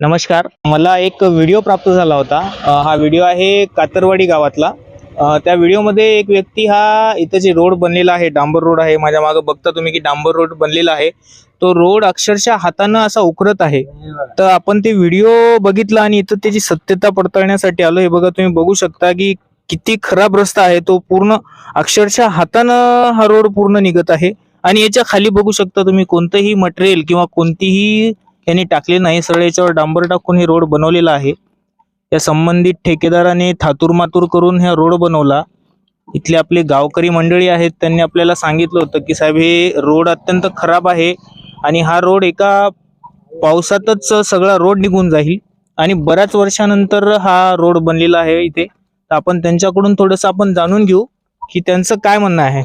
नमस्कार. मला एक व्हिडिओ प्राप्त झाला होता. हा व्हिडिओ आहे कातरवाडी गावातला. त्या व्हिडिओमध्ये एक व्यक्ती हा इथं जे रोड बनलेला आहे. डांबर रोड आहे. माझ्या मागं बघता तुम्ही की डांबर रोड बनलेला आहे. तो रोड अक्षरशः हातानं असा उकरत आहे. तर आपण ते व्हिडिओ बघितला आणि इथं त्याची सत्यता पडताळण्यासाठी आलो. हे बघा तुम्ही बघू शकता की किती खराब रस्ता आहे. तो पूर्ण अक्षरशः हातानं हा रोड पूर्ण निघत आहे. आणि याच्या खाली बघू शकता तुम्ही कोणतंही मटेरियल किंवा कोणतीही यांनी टाकले नाही. सरळ याच्यावर डांबर टाकून हे रोड बनवलेला आहे. या संबंधित ठेकेदाराने थातूर मातूर करून हा रोड बनवला. इथले आपले गावकरी मंडळी आहेत त्यांनी आपल्याला सांगितलं होतं की साहेब हे रोड अत्यंत खराब आहे आणि हा रोड एका पावसातच सगळा रोड निघून जाईल आणि बऱ्याच वर्षानंतर हा रोड बनलेला आहे इथे. तर आपण त्यांच्याकडून थोडंसं आपण जाणून घेऊ की त्यांचं काय म्हणणं आहे.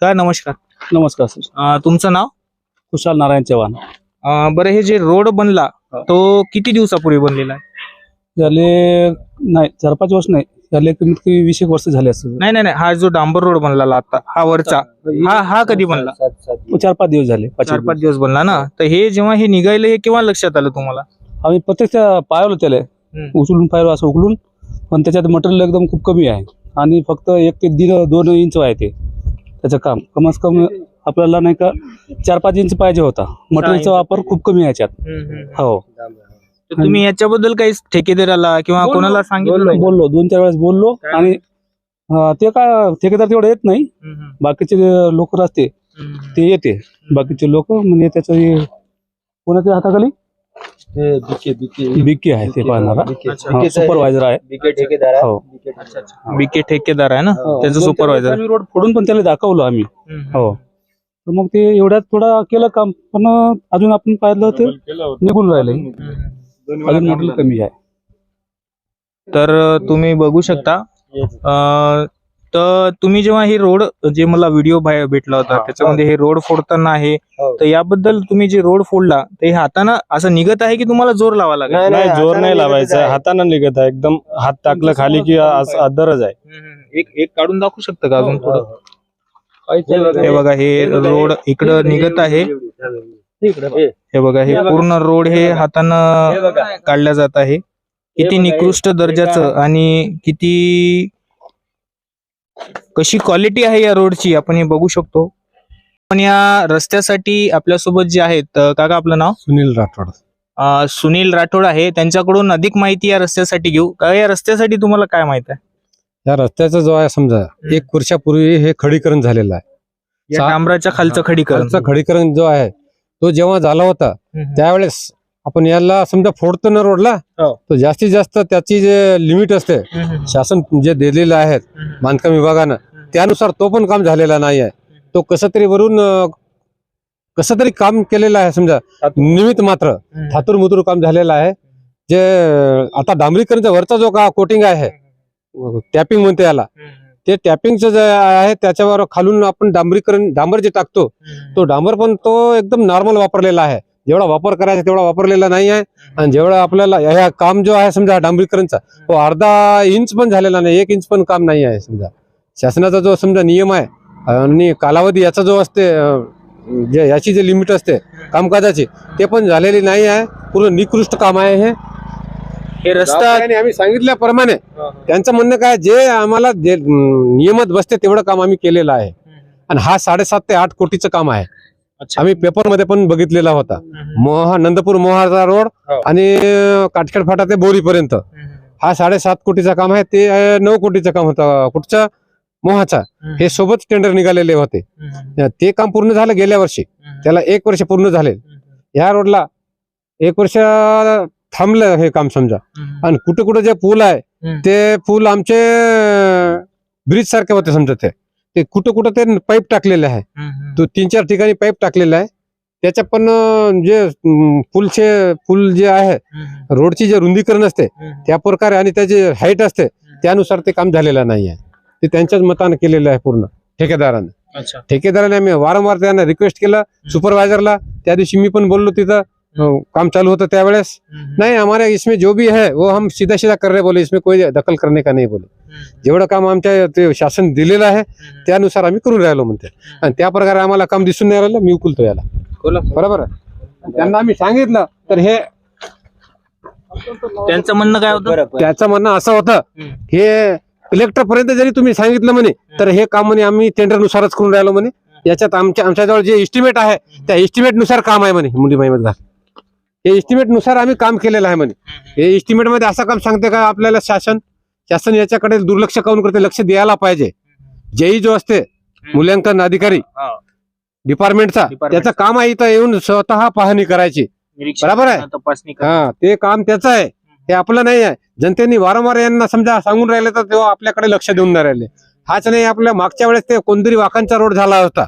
का नमस्कार. नमस्कार सर. तुमचं नाव? खुशाल नारायण चव्हाण. अं, बरं हे जे रोड बनला. तो किती दिवसापूर्वी बनलेला आहे? झाले नाही चार पाच वर्ष नाही. झाले कमीत कमी वीस एक वर्ष झाले असं नाही नाही नाही हा जो डांबर रोड बनला आता हा वरचा हा हा कधी बनला? चार पाच दिवस झाले पाच चार पाच दिवस बनला ना? तर हे जेव्हा हे निघायला हे केव्हा लक्षात आलं तुम्हाला? आम्ही प्रत्यक्ष पाहिलं त्याला. हम्म. उचलून पाहिलं असं उकलून पण त्याच्यात मटेरियल एकदम खूप कमी आहे. आणि फक्त एक ते दीड दोन इंच आहे ते. त्याचं काम. कमीत कमी आपल्याला नाही का चार पाच इंच पाहिजे होता. मटेरियलचा वापर खूप कमी आहे याच्यात. हो. तर तुम्ही याच्याबद्दल काही ठेकेदाराला किंवा कोणाला सांगितलं बोललो. नाही? बोललो दोन चार वेळेस बोललो काय? आणि अं, ते काय ठेकेदार तेवढं येत नाही. हम्म, बाकीचे लोक असते हम्म, हम्म. ते येते. बाकीचे लोक म्हणजे त्याचं हे कोणाच्या हाताखाली? बिक्की आहे ते पाहणारा. सुपरवायझर आहे. हो. अच्छा, अच्छा. बीके ठेकेदार आहे ना? हो. त्याचं सुपरवायझर रोड फोडून पण त्याला दाखवलो आम्ही. हम्म, हो. तर मग ते एवढ्यात थोडा केलं काम पण अजून आपण पाहिलं ते निघून राहिले. अजून मटेरियल कमी आहे. तर तुम्ही बघू शकता. अं, तर तुम्ही जेव्हा हे रोड जे मला व्हिडिओ भेटला होता त्याच्यामध्ये हे रोड फोडताना आहे तर याबद्दल तुम्ही जे रोड फोडला ते हाताना असं निघत आहे की तुम्हाला जोर लावा लागेल? नाही जोर नाही लावायचा. हातानं निघत आहे. एकदम हात टाकलं खाली की असं अदरच आहे. हम्म, एक एक काढून दाखवू शकता का अजून थोडं? हे बघा हे रोड इकडं निघत आहे. हे. बघा हे पूर्ण रोड हे हातानं काढल्या जात आहे. किती निकृष्ट दर्जाचं आणि किती कशी क्वालिटी आहे या रोडची आपण हे बघू शकतो. पण या रस्त्यासाठी आपल्यासोबत जे आहेत काका आपलं नाव? सुनील राठोड. सुनील राठोड आहे. त्यांच्याकडून अधिक माहिती या रस्त्यासाठी घेऊ. का या रस्त्यासाठी तुम्हाला काय माहीत आहे? या रस्त्याचा जो आहे समजा एक वर्षापूर्वी हे खडीकरण झालेलं आहे या डांबराच्या खालचं खडीकरण खालचं खडीकरण जो आहे तो जेव्हा झाला होता हम्म. त्यावेळेस आपण याला समजा फोडतो ना रोडला हो. तर जास्तीत जास्त त्याची जे लिमिट असते हम्म. शासन जे दिलेलं आहे हम्म. बांधकाम विभागानं त्यानुसार तो पण काम झालेला नाही आहे तो कसं तरी वरून अं, कसं तरी काम केलेलं आहे समजा निमित्त मात्र हम्म. थातूर मुतूर काम झालेलं आहे जे अं, आता डांबरीकरणचा वरचा जो का कोटिंग आहे टॅपिंग म्हणते याला. ते टॅपिंगचं जे आहे त्याच्यावर खालून आपण डांबरीकरण डांबर जे टाकतो तो डांबर पण तो एकदम नॉर्मल वापरलेला आहे. जेवढा वापर करायचा तेवढा वापरलेला नाही आहे. आणि जेवढा आपल्याला ह्या काम जो आहे समजा डांबरीकरणचा तो अर्धा इंच पण झालेला नाही एक इंच पण काम नाही आहे समजा. शासनाचा जो समजा नियम आहे आणि कालावधी याचा जो असते जे याची जे लिमिट असते कामकाजाची ते पण झालेली नाही आहे. पूर्ण निकृष्ट काम आहे हे. हे रस्ता गावकऱ्यांनी आम्ही सांगितल्याप्रमाणे त्यांचं म्हणणं काय जे आम्हाला नियमात बसते तेवढं काम आम्ही केलेलं आहे. आणि हा साडेसात ते आठ कोटीचं काम आहे. आम्ही पेपरमध्ये पण बघितलेला होता. मोहा नंदपूर मोहाचा रोड हो. आणि काटखेड फाटा ते बोरीपर्यंत. हा साडेसात कोटीचं काम आहे. ते नऊ कोटीचं काम होतं. कुठचं? मोहाचा. हे सोबत टेंडर निघालेले होते. ते काम पूर्ण झालं गेल्या वर्षी. त्याला एक वर्ष पूर्ण झाले ह्या रोडला एक वर्ष थांबलं हे काम समजा. आणि कुठे कुठे जे पूल आहे. ते पूल आमचे ब्रिज सारखे होते समजा ते. ते कुठं कुठं ते पाईप टाकलेले आहे. तो तीन चार ठिकाणी पाईप टाकलेला आहे. त्याच्या पण जे पुलचे पूल जे आहे रोडची जे रुंदीकरण असते त्या प्रकारे आणि त्याची हाईट असते त्यानुसार ते काम झालेलं नाही आहे. ते त्यांच्याच मतानं केलेलं आहे पूर्ण ठेकेदारानं. ठेकेदाराने आम्ही वारंवार त्यांना रिक्वेस्ट केलं सुपरवायझरला त्या दिवशी मी पण बोललो तिथं काम चालू होतं त्यावेळेस. नहीं हमारे इसमें जो भी है वो हम सीधा सीधा कर रहे बोले इसमें कोई दखल करने का नाही बोले. जेवढं काम आमच्या ते शासन दिलेलं आहे त्यानुसार आम्ही करून राहिलो म्हणते. आणि त्या प्रकारे आम्हाला काम दिसून नाही राहिलं मी उकलतो याला. बरोबर त्यांना आम्ही सांगितलं तर हे त्यांचं म्हणणं काय होतं? त्याचं म्हणणं असं होतं. हे कलेक्टर पर्यंत जरी तुम्ही सांगितलं म्हणे तर हे काम म्हणे आम्ही टेंडरनुसारच करून राहिलो म्हणे. याच्यात आमच्या आमच्याजवळ जे इस्टिमेट आहे त्या इस्टिमेटनुसार काम आहे म्हणे मुंडी मध्ये हे इस्टिमेटनुसार आम्ही काम केलेलं आहे म्हणे. हे इस्टिमेटमध्ये असं काम सांगते का आपल्याला शासन शासन याच्याकडे दुर्लक्ष काऊन करते लक्ष द्यायला पाहिजे. जेई जो असते मूल्यांकन अधिकारी. डिपार्टमेंटचा. त्याचं काम आहे इथं येऊन स्वतः पाहणी करायची. बरोबर आहे. हा ते काम त्याचं आहे. हे आपलं नाही आहे. जनतेने वारंवार यांना समजा सांगून राहिले तर तेव्हा आपल्याकडे लक्ष देऊन नाही राहिले. हाच नाही आपल्या मागच्या वेळेस ते कोणतरी वाखांचा रोड झाला होता.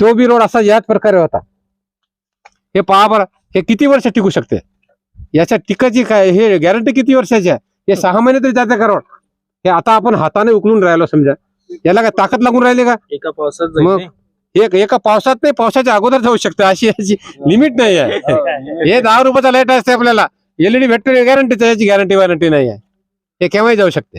तो बी रोड असा याच प्रकारे होता. हे पहा बरं. हे किती वर्ष टिकू शकते? याच्या टिकाची काय हे गॅरंटी किती वर्षाची आहे? हे सहा महिने तरी जाते का रोड हे आता आपण हाताने उकलून राहिलो समजा. याला काय ताकद लागून राहिली का? एका पावसात मग. एक एका पावसात नाही पावसाच्या अगोदर जाऊ शकते. अशी याची लिमिट नाही आहे. हे. दहा रुपयाचा लाइट असते आपल्याला. एलईडी भेटतो गॅरंटीचा याची गॅरंटी वॉरंटी नाही आहे. हे केव्हाही जाऊ शकते.